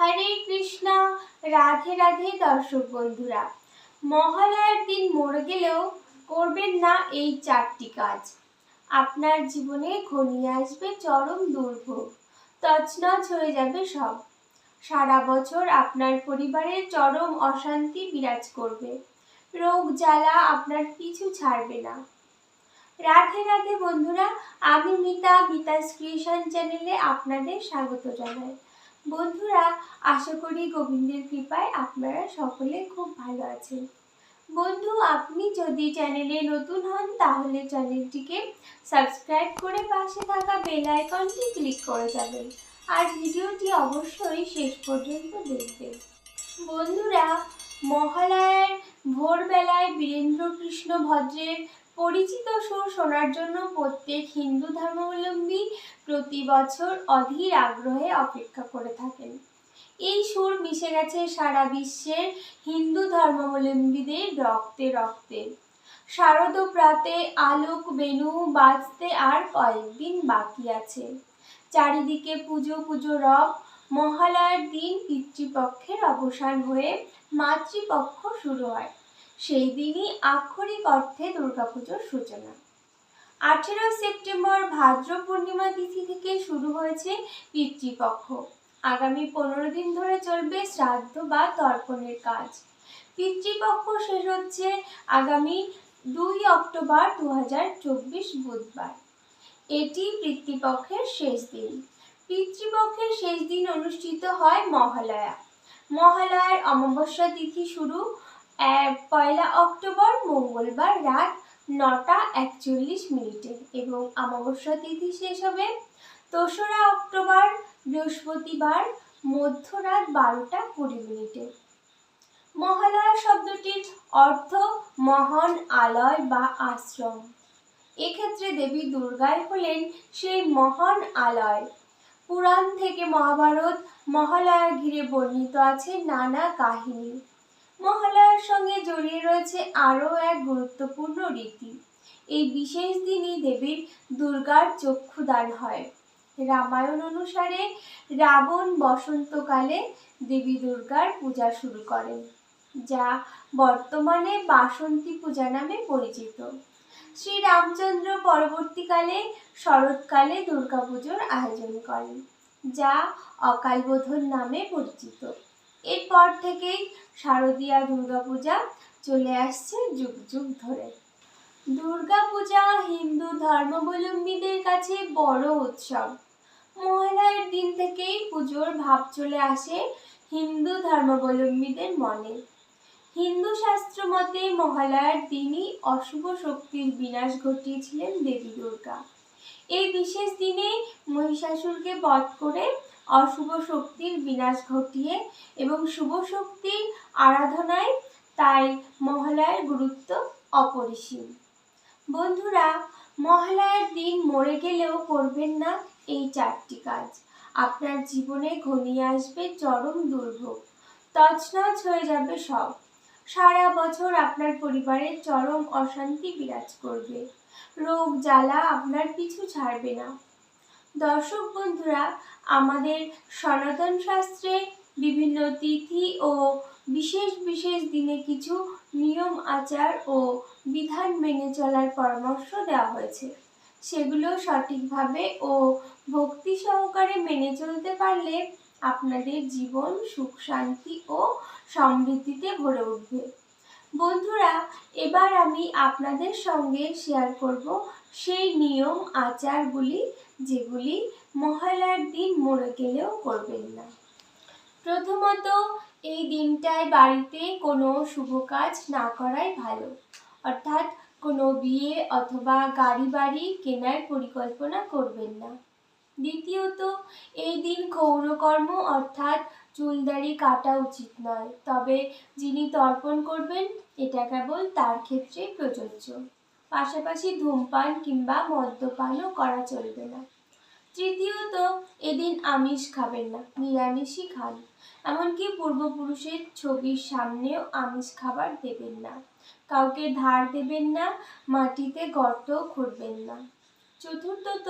হরে কৃষ্ণা, রাধে রাধে দর্শক বন্ধুরা। মহালয়ার দিন মরে গেলেও করবেন না এই চারটি কাজ। আপনার জীবনে ঘনিয়ে আসবে চরম দুর্ভোগ, তছনছ হয়ে যাবে সব। সারা বছর আপনার পরিবারের চরম অশান্তি বিরাজ করবে। রোগ জ্বালা আপনার পিছু ছাড়বে না। রাধে রাধে বন্ধুরা, আমি মিতা মিতাস ক্রিয়েশন চ্যানেলে আপনাদের স্বাগত জানাই। বন্ধুরা, আশা করি গোবিন্দের কৃপায় আপনারা সকলে খুব ভালো আছেন। বন্ধু, আপনি যদি চ্যানেলে নতুন হন, তাহলে চ্যানেলটিকে সাবস্ক্রাইব করে পাশে থাকা বেল আইকনটি ক্লিক করে যাবেন। আর ভিডিওটি অবশ্যই শেষ পর্যন্ত দেখবেন। বন্ধুরা, মহালয়ার ভোরবেলায় বীরেন্দ্র কৃষ্ণ ভদ্রের পরিচিত সুর শোনার জন্য প্রত্যেক হিন্দু ধর্মাবলম্বী প্রতি বছর অধীর আগ্রহে অপেক্ষা করে থাকেন। এই সুর মিশে গেছে সারা বিশ্বের হিন্দু ধর্মাবলম্বীদের রক্তে রক্তে। শারদ প্রাতে আলোক বেনু বাজতে আর কয়েকদিন বাকি আছে। চারিদিকে পুজো পুজো রব, মহালয়ার দিন পিতৃপক্ষের অবসান হয়ে মাতৃপক্ষ শুরু হয়। সেই দিনই আক্ষরিক অর্থে দুর্গাপুজোর সূচনা। আঠেরো সেপ্টেম্বর ভাদ্র পূর্ণিমা তিথি থেকে শুরু হয়েছে পিতৃপক্ষ। আগামী পনেরো দিন ধরে চলবে শ্রাদ্ধ বা তর্পণের কাজ। পিতৃপক্ষ শেষ হচ্ছে আগামী দুই অক্টোবর দু হাজার চব্বিশ বুধবার। এটি পিতৃপক্ষের শেষ দিন। পিতৃপক্ষের শেষ দিন অনুষ্ঠিত হয় মহালয়া। মহালয়ার অমাবস্যা তিথি শুরু পয়লা অক্টোবর মঙ্গলবার রাত নটা একচল্লিশ মিনিটে এবং অমাবস্যা তিথি শেষ হবে দোসরা অক্টোবর বৃহস্পতিবার মধ্যরাত বারোটা কুড়ি মিনিটে। মহালয়া শব্দটির অর্থ মহান আলয় বা আশ্রম। এক্ষেত্রে দেবী দুর্গায় হলেন সেই মহান আলয়। পুরাণ থেকে মহাভারত মহালয়া ঘিরে বর্ণিত আছে নানা কাহিনী। মহালয়ার সঙ্গে জড়িয়ে রয়েছে আরও এক গুরুত্বপূর্ণ রীতি। এই বিশেষ দিনই দেবীর দুর্গার চক্ষুদান হয়। রামায়ণ অনুসারে রাবণ বসন্তকালে দেবী দুর্গার পূজা শুরু করেন, যা বর্তমানে বাসন্তী পূজা নামে পরিচিত। শ্রী রামচন্দ্র পরবর্তীকালে শরৎকালে দুর্গাপুজোর আয়োজন করেন, যা অকালবোধন নামে পরিচিত। এরপর থেকেই শারদীয়া দুর্গাপূজা চলে আসছে যুগ যুগ ধরে। দুর্গাপূজা হিন্দু ধর্মাবলম্বীদের কাছে বড় উৎসব। মহালয়ার দিন থেকেই পুজোর ভাব চলে আসে হিন্দু ধর্মাবলম্বীদের মনে। হিন্দু শাস্ত্র মতে মহালয়ার দিনই অশুভ শক্তির বিনাশ ঘটিয়েছিলেন দেবী দুর্গা। এই বিশেষ দিনে মহিষাসুরকে বধ করে অশুভ শক্তির বিনাশ ঘটিয়ে এবং শুভ শক্তির আরাধনায় তাই মহালয়ার গুরুত্ব অপরিসীম। বন্ধুরা, মহালয়ার দিন মরে গেলেও করবেন না এই চারটি কাজ। আপনার জীবনে ঘনিয়ে আসবে চরম দুর্ভোগ। তছনছ হয়ে যাবে সব। সারা বছর আপনার পরিবারের চরম অশান্তি বিরাজ করবে। রোগ, জ্বালা আপনার পিছু ছাড়বে না। দর্শক বন্ধুরা, আমাদের সনাতন শাস্ত্রে বিভিন্ন তিথি ও বিশেষ বিশেষ দিনে কিছু নিয়ম, আচার ও বিধান মেনে চলার পরামর্শ দেওয়া হয়েছে। সেগুলো সঠিকভাবে ও ভক্তি সহকারে মেনে চলতে পারলে আপনাদের জীবন সুখ, শান্তি ও সমৃদ্ধিতে ভরে উঠবে। বন্ধুরা, এবার আমি আপনাদের সঙ্গে শেয়ার করব সেই নিয়ম, আচারগুলি যেগুলি মহালয়ার দিন মরে গেলেও করবেন না। প্রথমত, এই দিনটায় বাড়িতে কোনো শুভ কাজ না করাই ভালো। অর্থাৎ কোনো বিয়ে অথবা গাড়ি বাড়ি কেনার পরিকল্পনা করবেন না। দ্বিতীয়ত, এই দিন ক্ষৌরকর্ম অর্থাৎ চুলদাড়ি কাটা উচিত নয়। তবে যিনি তর্পণ করবেন, এটা কেবল তার ক্ষেত্রে প্রযোজ্য। পাশাপাশি ধূমপান কিংবা মদ্যপানও করা চলবে না। তৃতীয়ত, এদিন আমিষ খাবেন না, নিরামিষই খান। এমনকি পূর্বপুরুষের ছবির সামনেও আমিষ খাবার দেবেন না। কাউকে ধার দেবেন না, মাটিতে গর্ত খুঁড়বেন না। চতুর্থত,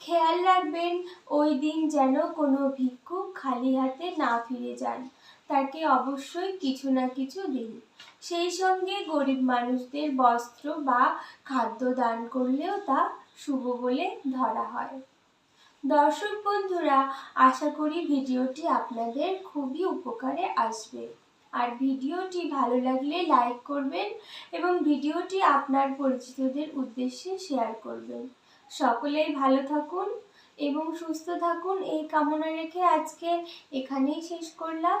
খেয়াল রাখবেন, ওই দিন যেন কোনো ভিক্ষুক খালি হাতে না ফিরে যান। তাকে অবশ্যই কিছু না কিছু দিন। সেই সঙ্গে গরিব মানুষদের বস্ত্র বা খাদ্য দান করলেও তা শুভ বলে ধরা হয়। দর্শক বন্ধুরা, আশা করি ভিডিওটি আপনাদের খুবই উপকারে আসবে। আর ভিডিওটি ভালো লাগলে লাইক করবেন এবং ভিডিওটি আপনার পরিচিতদের উদ্দেশ্যে শেয়ার করবেন। সকলেই ভালো থাকুন এবং সুস্থ থাকুন এই কামনা রেখে আজকে এখানেই শেষ করলাম।